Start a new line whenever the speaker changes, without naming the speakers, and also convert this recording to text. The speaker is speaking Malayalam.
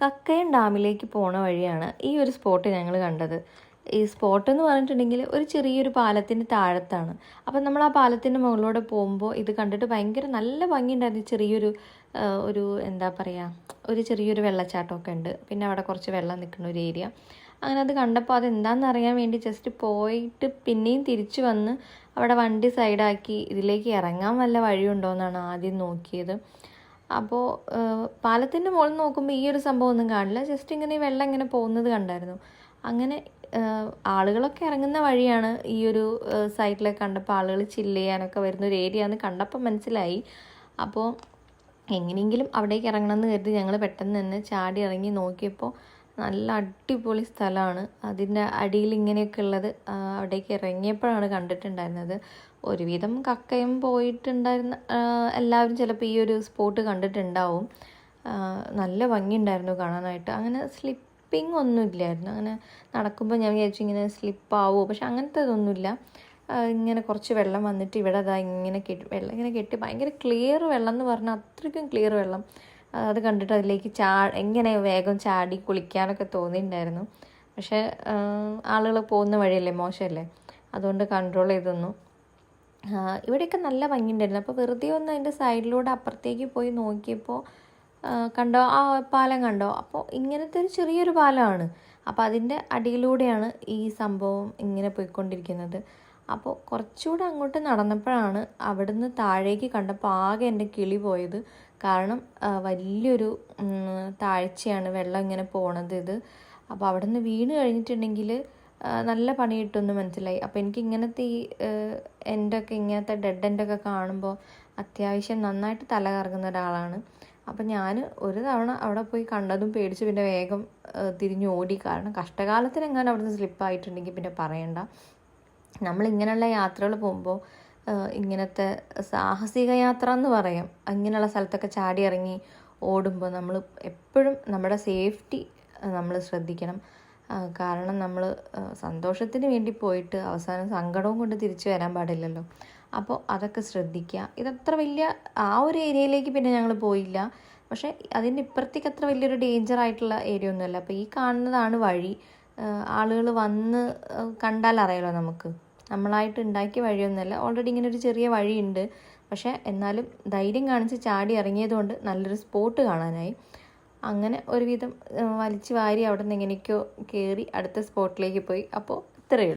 കക്കയം ഡാമിലേക്ക് പോണ വഴിയാണ് ഈ ഒരു സ്പോട്ട് ഞങ്ങൾ കണ്ടത്. ഈ സ്പോട്ട് എന്ന് പറഞ്ഞിട്ടുണ്ടെങ്കിൽ ഒരു ചെറിയൊരു പാലത്തിന്റെ താഴത്താണ്. അപ്പം നമ്മൾ ആ പാലത്തിന്റെ മുകളിലൂടെ പോകുമ്പോൾ ഇത് കണ്ടിട്ട് ഭയങ്കര നല്ല ഭംഗിയുണ്ടായിരുന്നു. ചെറിയൊരു ഒരു എന്താ പറയുക ഒരു ചെറിയൊരു വെള്ളച്ചാട്ടമൊക്കെ ഉണ്ട്. പിന്നെ അവിടെ കുറച്ച് വെള്ളം നിൽക്കുന്ന ഒരു ഏരിയ. അങ്ങനെ അത് കണ്ടപ്പോൾ അത് എന്താണെന്ന് അറിയാൻ വേണ്ടി ജസ്റ്റ് പോയിട്ട് പിന്നെയും തിരിച്ചു വന്ന് അവിടെ വണ്ടി സൈഡാക്കി ഇതിലേക്ക് ഇറങ്ങാൻ വല്ല വഴിയുണ്ടോ എന്നാണ് ആദ്യം നോക്കിയത്. അപ്പോൾ പാലത്തിന്റെ മുകളിൽ നോക്കുമ്പോൾ ഈ ഒരു സംഭവം ഒന്നും കാണില്ല. ജസ്റ്റ് ഇങ്ങനെ ഈ വെള്ളം ഇങ്ങനെ പോകുന്നത് കണ്ടായിരുന്നു. അങ്ങനെ ആളുകളൊക്കെ ഇറങ്ങുന്ന വഴിയാണ് ഈ ഒരു സൈറ്റിലൊക്കെ കണ്ടപ്പോൾ ആളുകൾ ചില്ല് ചെയ്യാനൊക്കെ വരുന്ന ഒരു ഏരിയ എന്ന് കണ്ടപ്പോൾ മനസ്സിലായി. അപ്പോൾ എങ്ങനെയെങ്കിലും അവിടേക്ക് ഇറങ്ങണം എന്ന് കരുതി ഞങ്ങൾ പെട്ടെന്ന് തന്നെ ചാടി ഇറങ്ങി നോക്കിയപ്പോൾ നല്ല അടിപൊളി സ്ഥലമാണ്. അതിന്റെ അടിയിൽ ഇങ്ങനെയൊക്കെ ഉള്ളത് അവിടേക്ക് ഇറങ്ങിയപ്പോഴാണ് കണ്ടിട്ടുണ്ടായിരുന്നത്. ഒരുവിധം കക്കയും പോയിട്ടുണ്ടായിരുന്ന എല്ലാവരും ചിലപ്പോൾ ഈ ഒരു സ്പോട്ട് കണ്ടിട്ടുണ്ടാവും. നല്ല ഭംഗിയുണ്ടായിരുന്നു കാണാനായിട്ട്. അങ്ങനെ സ്ലിപ്പിംഗ് ഒന്നുമില്ലായിരുന്നു അങ്ങനെ നടക്കുമ്പോൾ ഞാൻ വിചാരിച്ചു ഇങ്ങനെ സ്ലിപ്പാവോ പക്ഷെ അങ്ങനത്തെ ഇതൊന്നുമില്ല. ഇങ്ങനെ കുറച്ച് വെള്ളം വന്നിട്ട് ഇവിടെ അതാ ഇങ്ങനെ കെട്ടി വെള്ളം ഇങ്ങനെ കെട്ടി ഭയങ്കര ക്ലിയർ വെള്ളം എന്ന് പറഞ്ഞാൽ അത്രയ്ക്കും ക്ലിയർ വെള്ളം. അത് കണ്ടിട്ട് അതിലേക്ക് ചാ എങ്ങനെ വേഗം ചാടി കുളിക്കാനൊക്കെ തോന്നിയിട്ടുണ്ടായിരുന്നു. പക്ഷേ ആളുകൾ പോകുന്ന വഴിയല്ലേ മോശമല്ലേ? അതുകൊണ്ട് കൺട്രോൾ ചെയ്തൊന്നു ആ, ഇവിടെയൊക്കെ നല്ല ഭംഗിയുണ്ടായിരുന്നു. അപ്പോൾ വെറുതെ ഒന്ന് അതിന്റെ സൈഡിലൂടെ അപ്പുറത്തേക്ക് പോയി നോക്കിയപ്പോൾ കണ്ടോ ആ പാലം കണ്ടോ? അപ്പോൾ ഇങ്ങനത്തെ ഒരു ചെറിയൊരു പാലമാണ്. അപ്പോൾ അതിന്റെ അടിയിലൂടെയാണ് ഈ സംഭവം ഇങ്ങനെ പോയിക്കൊണ്ടിരിക്കുന്നത്. അപ്പോൾ കുറച്ചുകൂടെ അങ്ങോട്ട് നടന്നപ്പോഴാണ് അവിടുന്ന് താഴേക്ക് കണ്ടപ്പോൾ ആകെ എന്റെ കിളി പോയത്. കാരണം വലിയൊരു താഴ്ചയാണ് വെള്ളം ഇങ്ങനെ പോണത് ഇത്. അപ്പോൾ അവിടുന്ന് വീണ് കഴിഞ്ഞിട്ടുണ്ടെങ്കിൽ നല്ല പണി കിട്ടുമെന്ന് മനസ്സിലായി. അപ്പോൾ എനിക്ക് ഇങ്ങനത്തെ ഈ എന്റെയൊക്കെ ഇങ്ങനത്തെ ഡെഡ് എന്റൊക്കെ കാണുമ്പോൾ അത്യാവശ്യം നന്നായിട്ട് തല കറങ്ങുന്ന ഒരാളാണ്. അപ്പം ഞാൻ ഒരു തവണ അവിടെ പോയി കണ്ടതും പേടിച്ച്. പിന്നെ വേഗം ആ, തിരിഞ്ഞ് ഓടി കാരണം കഷ്ടകാലത്തിനെങ്ങാനും അവിടുന്ന് സ്ലിപ്പായിട്ടുണ്ടെങ്കിൽ പിന്നെ പറയണ്ട. നമ്മൾ ഇങ്ങനെയുള്ള യാത്രകൾ പോകുമ്പോൾ ഇങ്ങനത്തെ സാഹസിക യാത്ര എന്ന് പറയാം. ഇങ്ങനെയുള്ള സ്ഥലത്തൊക്കെ ചാടി ഇറങ്ങി ഓടുമ്പോൾ നമ്മൾ എപ്പോഴും നമ്മുടെ സേഫ്റ്റി നമ്മൾ ശ്രദ്ധിക്കണം. കാരണം നമ്മൾ സന്തോഷത്തിന് വേണ്ടി പോയിട്ട് അവസാനം സങ്കടവും കൊണ്ട് തിരിച്ചു വരാൻ പാടില്ലല്ലോ. അപ്പോൾ അതൊക്കെ ശ്രദ്ധിക്കുക. ഇതത്ര വലിയ ആ ഒരു ഏരിയയിലേക്ക് പിന്നെ ഞങ്ങൾ പോയില്ല. പക്ഷേ അതിന്റെ ഇപ്പുറത്തേക്ക് അത്ര വലിയൊരു ഡേഞ്ചർ ആയിട്ടുള്ള ഏരിയ ഒന്നുമല്ല. അപ്പോൾ ഈ കാണുന്നതാണ് വഴി. ആളുകൾ വന്ന് കണ്ടാൽ അറിയാലോ നമുക്ക്. നമ്മളായിട്ട് ഉണ്ടാക്കിയ വഴിയൊന്നുമല്ല. ഓൾറെഡി ഇങ്ങനെ ഒരു ചെറിയ വഴിയുണ്ട്. പക്ഷേ എന്നാലും ധൈര്യം കാണിച്ച് ചാടി ഇറങ്ങിയതുകൊണ്ട് നല്ലൊരു സ്പോട്ട് കാണാനായി. അങ്ങനെ ഒരുവിധം വലിച്ചു വാരി അവിടെ നിന്ന് എങ്ങനെയൊക്കെയോ കയറി അടുത്ത സ്പോട്ടിലേക്ക് പോയി. അപ്പോൾ ഇത്രയേ